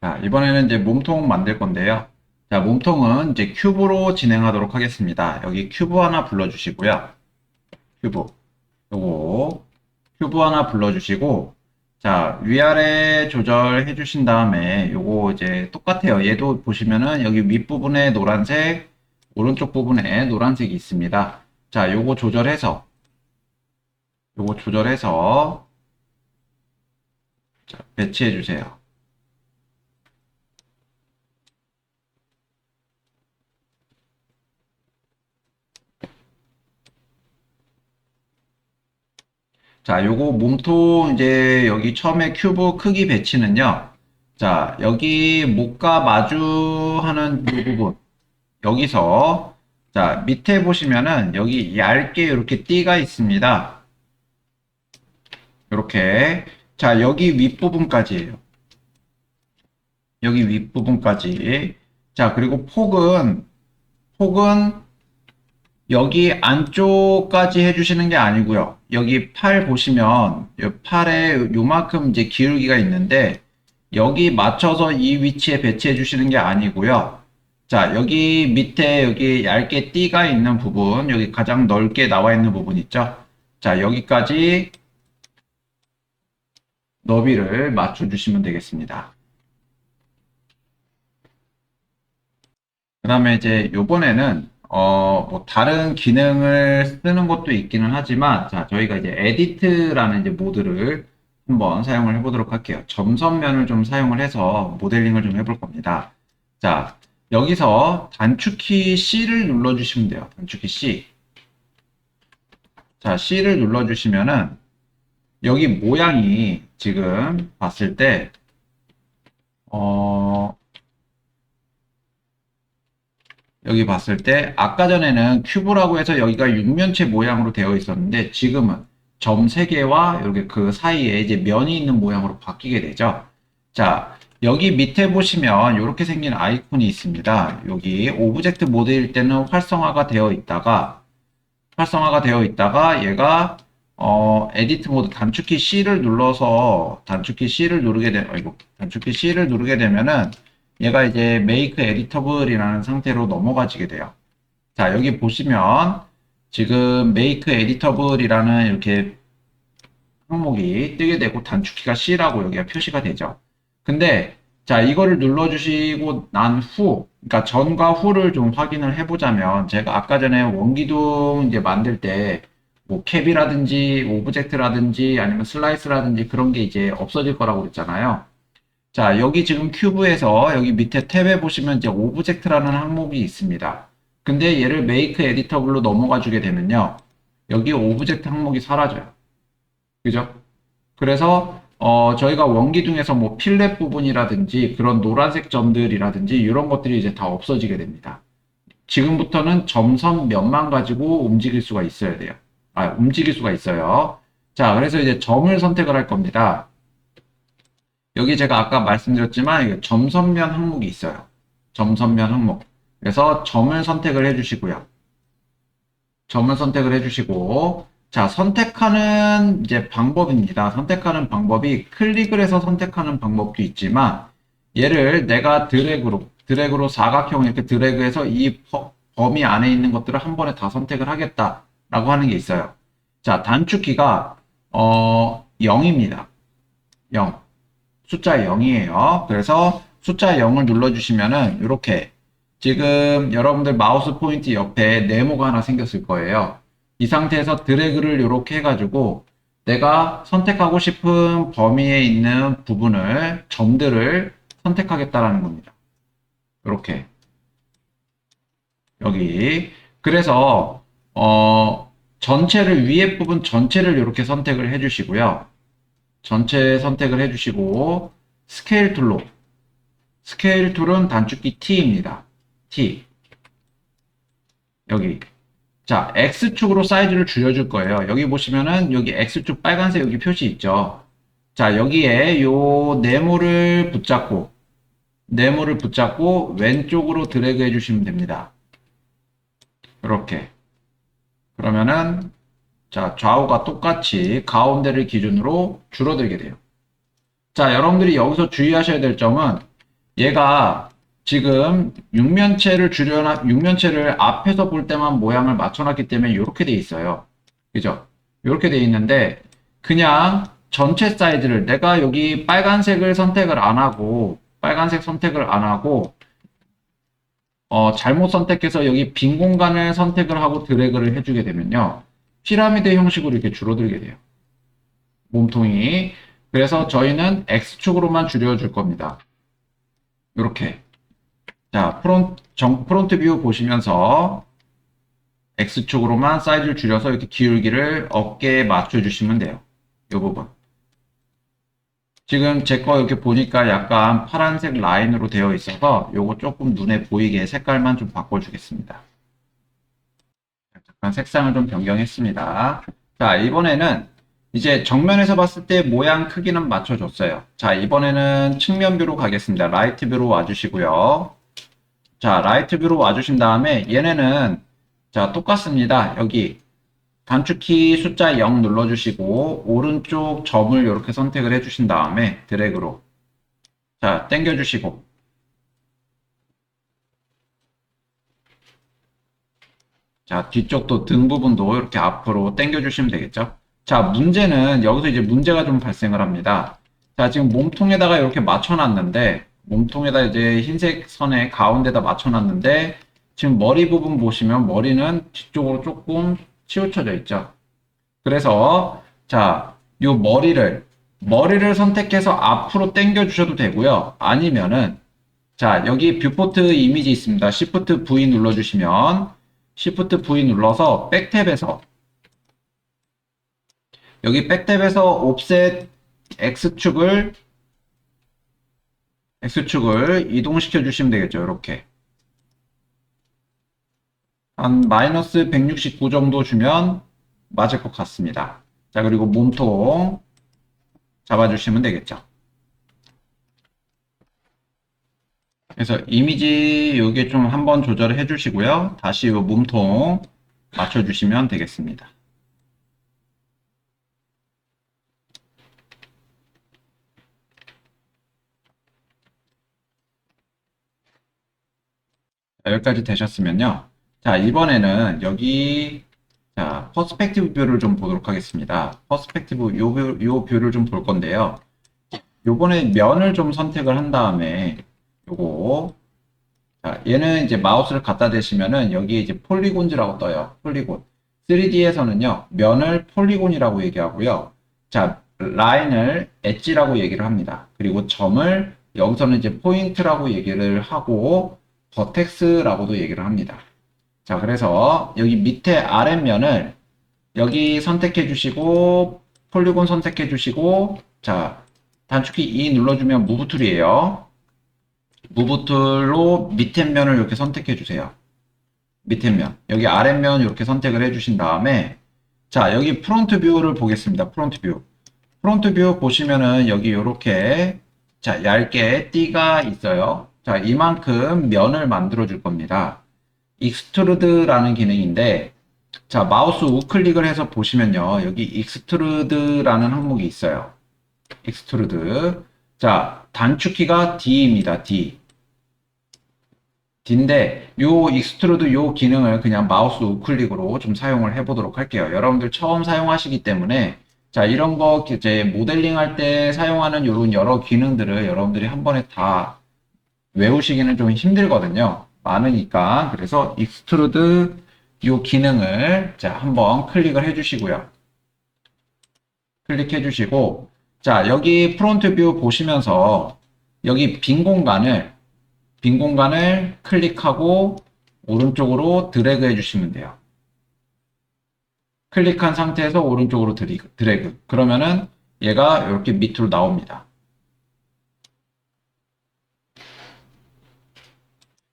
자, 이번에는 이제 몸통 만들 건데요. 자, 몸통은 이제 큐브로 진행하도록 하겠습니다. 여기 큐브 하나 불러주시고요. 큐브. 요거, 큐브 하나 불러주시고, 자, 위아래 조절해 주신 다음에 요거 이제 똑같아요. 얘도 보시면은 여기 윗부분에 노란색, 오른쪽 부분에 노란색이 있습니다. 자, 요거 조절해서, 요거 조절해서, 자, 배치해 주세요. 자, 요거 몸통 이제 여기 처음에 큐브 크기 배치는요. 자, 여기 목과 마주하는 이 부분. 여기서 자, 밑에 보시면은 여기 얇게 이렇게 띠가 있습니다. 이렇게. 자, 여기 윗부분까지예요. 여기 윗부분까지. 자, 그리고 폭은 폭은 여기 안쪽까지 해주시는 게 아니고요. 여기 팔 보시면 이 팔에 요만큼 이제 기울기가 있는데 여기 맞춰서 이 위치에 배치해 주시는 게 아니고요. 자, 여기 밑에 여기 얇게 띠가 있는 부분, 여기 가장 넓게 나와 있는 부분 있죠? 자, 여기까지 너비를 맞춰 주시면 되겠습니다. 그 다음에 이제 요번에는 어, 뭐 다른 기능을 쓰는 것도 있기는 하지만, 자, 저희가 이제 에디트라는 이제 모드를 한번 사용을 해보도록 할게요. 점선면을 좀 사용을 해서 모델링을 좀 해볼 겁니다. 자, 여기서 단축키 C를 눌러주시면 돼요. 단축키 C. 자, C를 눌러주시면은, 여기 모양이 지금 봤을 때, 어, 여기 봤을 때 아까 전에는 큐브라고 해서 여기가 육면체 모양으로 되어 있었는데 지금은 점 3개와 이렇게 그 사이에 이제 면이 있는 모양으로 바뀌게 되죠. 자, 여기 밑에 보시면 이렇게 생긴 아이콘이 있습니다. 여기 오브젝트 모드일 때는 활성화가 되어 있다가 활성화가 되어 있다가 얘가 어, 에디트 모드 단축키 C를 눌러서 단축키 C를 누르게 되, 아이고, 단축키 C를 누르게 되면은 얘가 이제 make editable이라는 상태로 넘어가지게 돼요. 자, 여기 보시면 지금 make editable이라는 이렇게 항목이 뜨게 되고 단축키가 C라고 여기가 표시가 되죠. 근데 자, 이거를 눌러주시고 난 후, 그러니까 전과 후를 좀 확인을 해보자면 제가 아까 전에 원기둥 이제 만들 때 뭐 캡이라든지 오브젝트라든지 아니면 슬라이스라든지 그런 게 이제 없어질 거라고 그랬잖아요. 자, 여기 지금 큐브에서 여기 밑에 탭에 보시면 이제 오브젝트라는 항목이 있습니다. 근데 얘를 make editable로 넘어가 주게 되면요. 여기 오브젝트 항목이 사라져요. 그죠? 그래서 어, 저희가 원기둥에서 뭐 필렛 부분이라든지 그런 노란색 점들이라든지 이런 것들이 이제 다 없어지게 됩니다. 지금부터는 점선 면만 가지고 움직일 수가 있어야 돼요. 아, 움직일 수가 있어요. 자, 그래서 이제 점을 선택을 할 겁니다. 여기 제가 아까 말씀드렸지만 점선면 항목이 있어요. 점선면 항목. 그래서 점을 선택을 해주시고요. 점을 선택을 해주시고 자 선택하는 이제 방법입니다. 선택하는 방법이 클릭을 해서 선택하는 방법도 있지만 얘를 내가 드래그로 드래그로 사각형 이렇게 드래그해서 이 범위 안에 있는 것들을 한 번에 다 선택을 하겠다라고 하는 게 있어요. 자 단축키가 어 0입니다. 0. 숫자 0이에요. 그래서 숫자 0을 눌러주시면은 이렇게 지금 여러분들 마우스 포인트 옆에 네모가 하나 생겼을 거예요. 이 상태에서 드래그를 이렇게 해가지고 내가 선택하고 싶은 범위에 있는 부분을 점들을 선택하겠다라는 겁니다. 이렇게 여기 그래서 어 전체를 위에 부분 전체를 이렇게 선택을 해주시고요. 전체 선택을 해주시고 스케일 툴로 스케일 툴은 단축키 T입니다. T 여기 자 X축으로 사이즈를 줄여줄 거예요. 여기 보시면은 여기 X축 빨간색 여기 표시 있죠. 자 여기에 요 네모를 붙잡고 네모를 붙잡고 왼쪽으로 드래그 해주시면 됩니다. 이렇게 그러면은 자, 좌우가 똑같이 가운데를 기준으로 줄어들게 돼요. 자, 여러분들이 여기서 주의하셔야 될 점은 얘가 지금 육면체를 줄여놔, 육면체를 앞에서 볼 때만 모양을 맞춰놨기 때문에 이렇게 돼 있어요. 그죠? 이렇게 돼 있는데, 그냥 전체 사이즈를 내가 여기 빨간색을 선택을 안 하고, 빨간색 선택을 안 하고, 어, 잘못 선택해서 여기 빈 공간을 선택을 하고 드래그를 해주게 되면요. 피라미드 형식으로 이렇게 줄어들게 돼요. 몸통이. 그래서 저희는 X축으로만 줄여줄 겁니다. 이렇게. 자, 프론트, 정, 프론트 뷰 보시면서 X축으로만 사이즈를 줄여서 이렇게 기울기를 어깨에 맞춰주시면 돼요. 이 부분. 지금 제 거 이렇게 보니까 약간 파란색 라인으로 되어 있어서 요거 조금 눈에 보이게 색깔만 좀 바꿔주겠습니다. 색상을 좀 변경했습니다. 자, 이번에는 이제 정면에서 봤을 때 모양 크기는 맞춰줬어요. 자, 이번에는 측면 뷰로 가겠습니다. 라이트 뷰로 와주시고요. 자, 라이트 뷰로 와주신 다음에 얘네는 자, 똑같습니다. 여기 단축키 숫자 0 눌러주시고 오른쪽 점을 이렇게 선택을 해주신 다음에 드래그로 자, 당겨주시고 자, 뒤쪽도 등 부분도 이렇게 앞으로 당겨주시면 되겠죠. 자, 문제는 여기서 이제 문제가 좀 발생을 합니다. 자, 지금 몸통에다가 이렇게 맞춰놨는데, 몸통에다 이제 흰색 선에 가운데다 맞춰놨는데, 지금 머리 부분 보시면 머리는 뒤쪽으로 조금 치우쳐져 있죠. 그래서, 자, 요 머리를, 머리를 선택해서 앞으로 당겨 주셔도 되고요. 아니면은, 자, 여기 뷰포트 이미지 있습니다. Shift V 눌러주시면, Shift V 눌러서 백탭에서 여기 백탭에서 옵셋 X축을 X축을 이동시켜 주시면 되겠죠. 이렇게 한 마이너스 169 정도 주면 맞을 것 같습니다. 자 그리고 몸통 잡아주시면 되겠죠. 그래서 이미지 여기 좀 한번 조절을 해 주시고요. 다시 이 몸통 맞춰 주시면 되겠습니다. 자, 여기까지 되셨으면요. 자, 이번에는 여기 자, 퍼스펙티브 뷰를 좀 보도록 하겠습니다. 퍼스펙티브 요, 뷰, 요 뷰를 좀 볼 건데요. 요번에 면을 좀 선택을 한 다음에 요거 자, 얘는 이제 마우스를 갖다 대시면은 여기 이제 폴리곤즈라고 떠요. 폴리곤. 3D에서는요, 면을 폴리곤이라고 얘기하고요. 자, 라인을 엣지라고 얘기를 합니다. 그리고 점을 여기서는 이제 포인트라고 얘기를 하고 버텍스라고도 얘기를 합니다. 자, 그래서 여기 밑에 아랫면을 여기 선택해 주시고 폴리곤 선택해 주시고 자, 단축키 E 눌러주면 무브 툴이에요. 무브 툴로 밑에 면을 이렇게 선택해 주세요. 밑에 면. 여기 아랫면 이렇게 선택을 해 주신 다음에 자, 여기 프론트 뷰를 보겠습니다. 프론트 뷰. 프론트 뷰 보시면은 여기 이렇게 자, 얇게 띠가 있어요. 자, 이만큼 면을 만들어 줄 겁니다. 익스트루드라는 기능인데, 자, 마우스 우클릭을 해서 보시면요. 여기 익스트루드라는 항목이 있어요. 익스트루드. 자, 단축키가 D입니다. D. D인데, 요 익스트루드 요 기능을 그냥 마우스 우클릭으로 좀 사용을 해 보도록 할게요. 여러분들 처음 사용하시기 때문에, 자, 이런 거 이제 모델링 할 때 사용하는 이런 여러 기능들을 여러분들이 한 번에 다 외우시기는 좀 힘들거든요. 많으니까. 그래서 익스트루드 이 기능을 자, 한번 클릭을 해 주시고요. 클릭해 주시고 자, 여기 프론트 뷰 보시면서 여기 빈 공간을 빈 공간을 클릭하고 오른쪽으로 드래그 해 주시면 돼요. 클릭한 상태에서 오른쪽으로 드래그. 그러면은 얘가 이렇게 밑으로 나옵니다.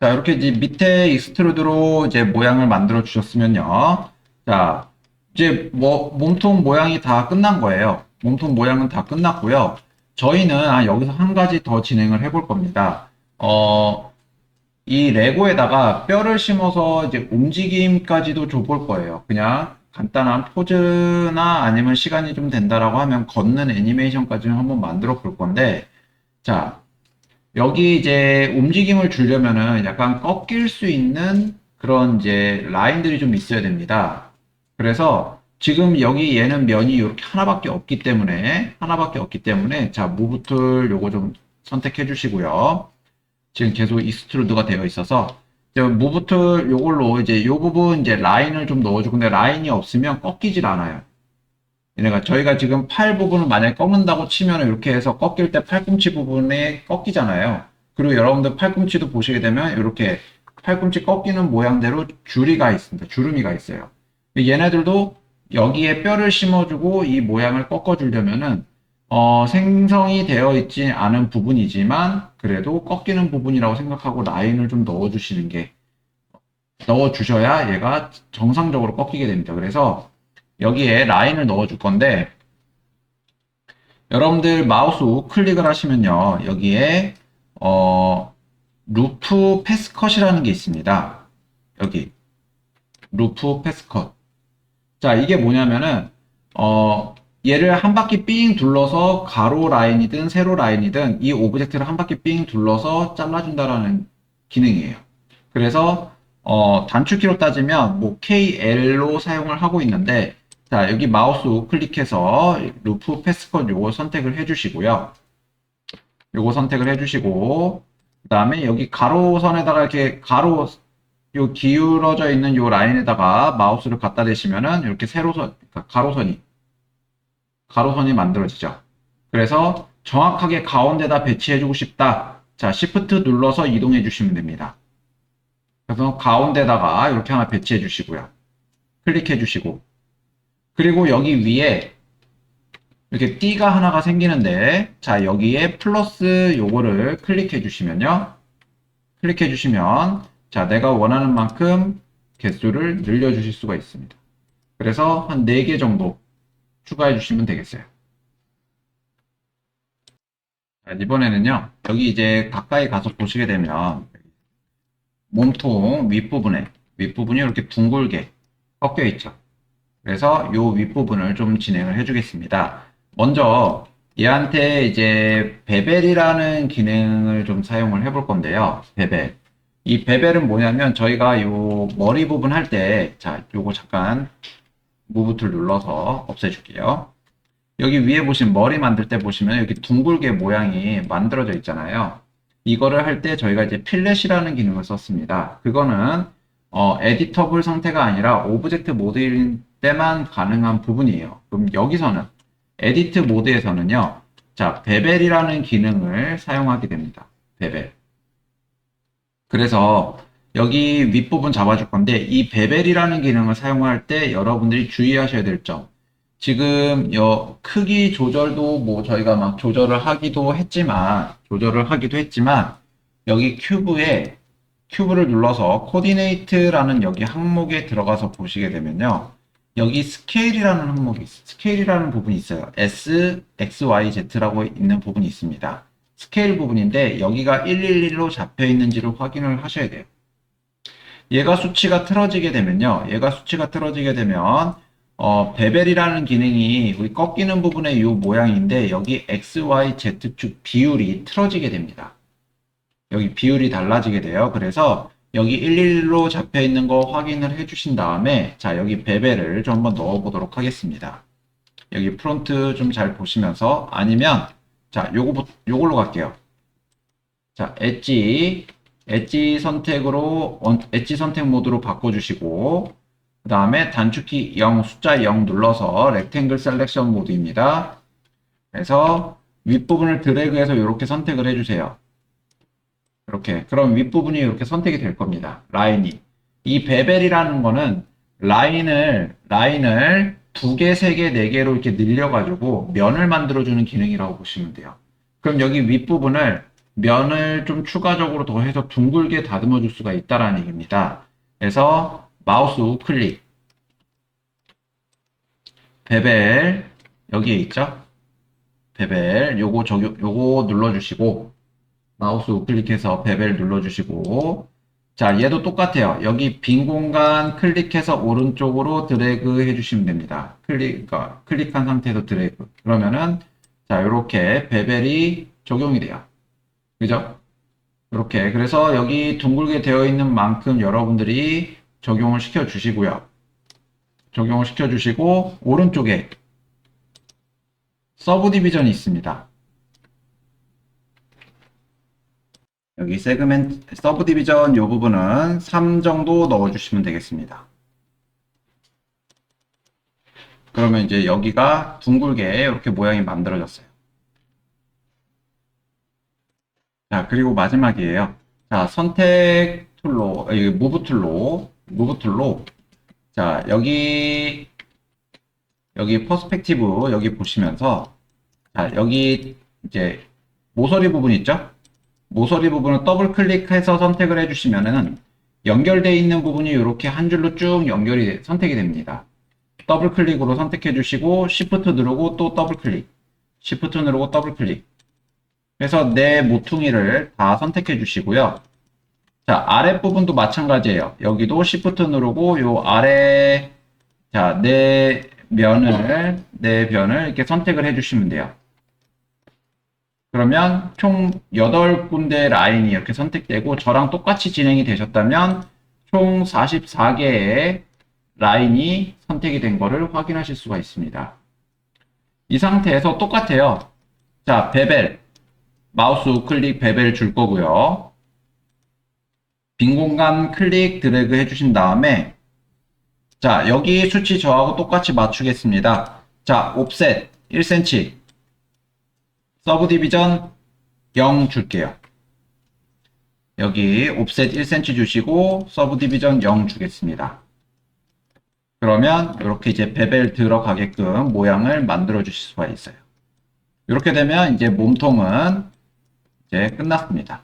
자, 이렇게 이제 밑에 익스트루드로 이제 모양을 만들어 주셨으면요. 자, 이제 뭐 몸통 모양이 다 끝난 거예요. 몸통 모양은 다 끝났고요. 저희는 아, 여기서 한 가지 더 진행을 해볼 겁니다. 어, 이 레고에다가 뼈를 심어서 이제 움직임까지도 줘볼 거예요. 그냥 간단한 포즈나 아니면 시간이 좀 된다라고 하면 걷는 애니메이션까지 한번 만들어 볼 건데, 자, 여기 이제 움직임을 주려면은 약간 꺾일 수 있는 그런 이제 라인들이 좀 있어야 됩니다. 그래서 지금 여기 얘는 면이 이렇게 하나밖에 없기 때문에 하나밖에 없기 때문에 자 무브툴 요거 좀 선택해 주시고요. 지금 계속 익스트루드가 되어 있어서 무브툴 요걸로 이제 요 부분 이제 라인을 좀 넣어주고 근데 라인이 없으면 꺾이질 않아요. 그러니까 저희가 지금 팔 부분을 만약에 꺾는다고 치면 이렇게 해서 꺾일 때 팔꿈치 부분에 꺾이잖아요. 그리고 여러분들 팔꿈치도 보시게 되면 이렇게 팔꿈치 꺾이는 모양대로 줄이가 있습니다. 주름이가 있어요. 얘네들도 여기에 뼈를 심어주고 이 모양을 꺾어주려면은 어, 생성이 되어 있지 않은 부분이지만 그래도 꺾이는 부분이라고 생각하고 라인을 좀 넣어주시는 게 넣어주셔야 얘가 정상적으로 꺾이게 됩니다. 그래서 여기에 라인을 넣어줄 건데 여러분들 마우스 우클릭을 하시면요 여기에 어, 루프 패스컷이라는 게 있습니다. 여기 루프 패스컷 자 이게 뭐냐면은 어, 얘를 한 바퀴 삥 둘러서 가로 라인이든 세로 라인이든 이 오브젝트를 한 바퀴 삥 둘러서 잘라준다라는 기능이에요. 그래서 어, 단축키로 따지면 뭐 KL로 사용을 하고 있는데 자, 여기 마우스 우클릭해서 루프 패스컷 요거 선택을 해주시고요. 요거 선택을 해주시고, 그 다음에 여기 가로선에다가 이렇게 가로, 요 기울어져 있는 요 라인에다가 마우스를 갖다 대시면은 이렇게 세로선, 그러니까 가로선이, 가로선이 만들어지죠. 그래서 정확하게 가운데다 배치해주고 싶다. 자, Shift 눌러서 이동해 주시면 됩니다. 그래서 가운데다가 이렇게 하나 배치해 주시고요. 클릭해 주시고, 그리고 여기 위에 이렇게 띠가 하나가 생기는데 자 여기에 플러스 요거를 클릭해 주시면요 클릭해 주시면 자 내가 원하는 만큼 개수를 늘려 주실 수가 있습니다 그래서 한 4개 정도 추가해 주시면 되겠어요 자, 이번에는요 여기 이제 가까이 가서 보시게 되면 몸통 윗부분에 윗부분이 이렇게 둥글게 꺾여 있죠 그래서 요 윗부분을 좀 진행을 해 주겠습니다. 먼저 얘한테 이제 베벨이라는 기능을 좀 사용을 해 볼 건데요. 베벨. 이 베벨은 뭐냐면 저희가 요 머리 부분 할 때, 자, 요거 잠깐 무브 툴 눌러서 없애줄게요. 여기 위에 보시면 머리 만들 때 보시면 여기 둥글게 모양이 만들어져 있잖아요. 이거를 할 때 저희가 이제 필렛이라는 기능을 썼습니다. 그거는 어, 에디터블 상태가 아니라 오브젝트 모드인 때만 가능한 부분이에요. 그럼 여기서는 에디트 모드에서는요. 자, 베벨이라는 기능을 사용하게 됩니다. 베벨. 그래서 여기 윗부분 잡아줄 건데 이 베벨이라는 기능을 사용할 때 여러분들이 주의하셔야 될 점. 지금 여 크기 조절도 뭐 저희가 막 조절을 하기도 했지만 조절을 하기도 했지만 여기 큐브에 큐브를 눌러서 코디네이트라는 여기 항목에 들어가서 보시게 되면요. 여기 스케일이라는 항목이. 스케일이라는 부분이 있어요. S, X, Y, Z라고 있는 부분이 있습니다. 스케일 부분인데 여기가 111로 잡혀 있는지를 확인을 하셔야 돼요. 얘가 수치가 틀어지게 되면요. 얘가 수치가 틀어지게 되면 어, 베벨이라는 기능이 우리 꺾이는 부분의 이 모양인데 여기 X, Y, Z축 비율이 틀어지게 됩니다. 여기 비율이 달라지게 돼요. 그래서 여기 11로 잡혀 있는 거 확인을 해 주신 다음에 자 여기 베벨을 좀 한번 넣어 보도록 하겠습니다 여기 프론트 좀 잘 보시면서 아니면 자 요거 요걸로 갈게요 자 엣지 엣지 선택으로 엣지 선택 모드로 바꿔 주시고 그 다음에 단축키 0 숫자 0 눌러서 렉탱글 셀렉션 모드입니다 그래서 윗부분을 드래그해서 이렇게 선택을 해 주세요 이렇게 그럼 윗부분이 이렇게 선택이 될 겁니다. 라인이. 이 베벨이라는 거는 라인을 라인을 두 개, 세 개, 네 개로 이렇게 늘려가지고 면을 만들어주는 기능이라고 보시면 돼요. 그럼 여기 윗부분을 면을 좀 추가적으로 더 해서 둥글게 다듬어 줄 수가 있다라는 얘기입니다. 그래서 마우스 우클릭 베벨 여기에 있죠? 베벨 요거 적용 요거 눌러 주시고 마우스 우클릭해서 베벨 눌러 주시고 자 얘도 똑같아요 여기 빈 공간 클릭해서 오른쪽으로 드래그 해주시면 됩니다 클릭 그러니까 클릭한 상태에서 드래그 그러면은 자 이렇게 베벨이 적용이 돼요 그죠 이렇게. 그래서 여기 둥글게 되어 있는 만큼 여러분들이 적용을 시켜 주시고요. 적용을 시켜 주시고, 오른쪽에 서브 디비전이 있습니다. 여기 세그멘트, 서브 디비전 이 부분은 3 정도 넣어주시면 되겠습니다. 그러면 이제 여기가 둥글게 이렇게 모양이 만들어졌어요. 자, 그리고 마지막이에요. 자, 선택 툴로, 무브 툴로, 무브 툴로, 자, 여기, 여기 퍼스펙티브, 여기 보시면서, 자, 여기 이제 모서리 부분 있죠? 모서리 부분을 더블 클릭해서 선택을 해주시면은 연결되어 있는 부분이 이렇게 한 줄로 쭉 연결이, 돼- 선택이 됩니다. 더블 클릭으로 선택해 주시고, Shift 누르고 또 더블 클릭, Shift 누르고 더블 클릭. 그래서 내 모퉁이를 다 선택해 주시고요. 자, 아랫부분도 마찬가지예요. 여기도 Shift 누르고 요 아래 자, 내 면을 내 변을 이렇게 선택을 해 주시면 돼요. 그러면 총 8군데 라인이 이렇게 선택되고 저랑 똑같이 진행이 되셨다면 총 44개의 라인이 선택이 된 거를 확인하실 수가 있습니다. 이 상태에서 똑같아요. 자, 베벨 마우스 우클릭 베벨 줄 거고요. 빈 공간 클릭 드래그 해주신 다음에 자 여기 수치 저하고 똑같이 맞추겠습니다. 자 옵셋 1cm 서브 디비전 0 줄게요. 여기 옵셋 1cm 주시고 서브 디비전 0 주겠습니다. 그러면 이렇게 이제 베벨 들어가게끔 모양을 만들어 주실 수가 있어요. 이렇게 되면 이제 몸통은 이제 끝났습니다.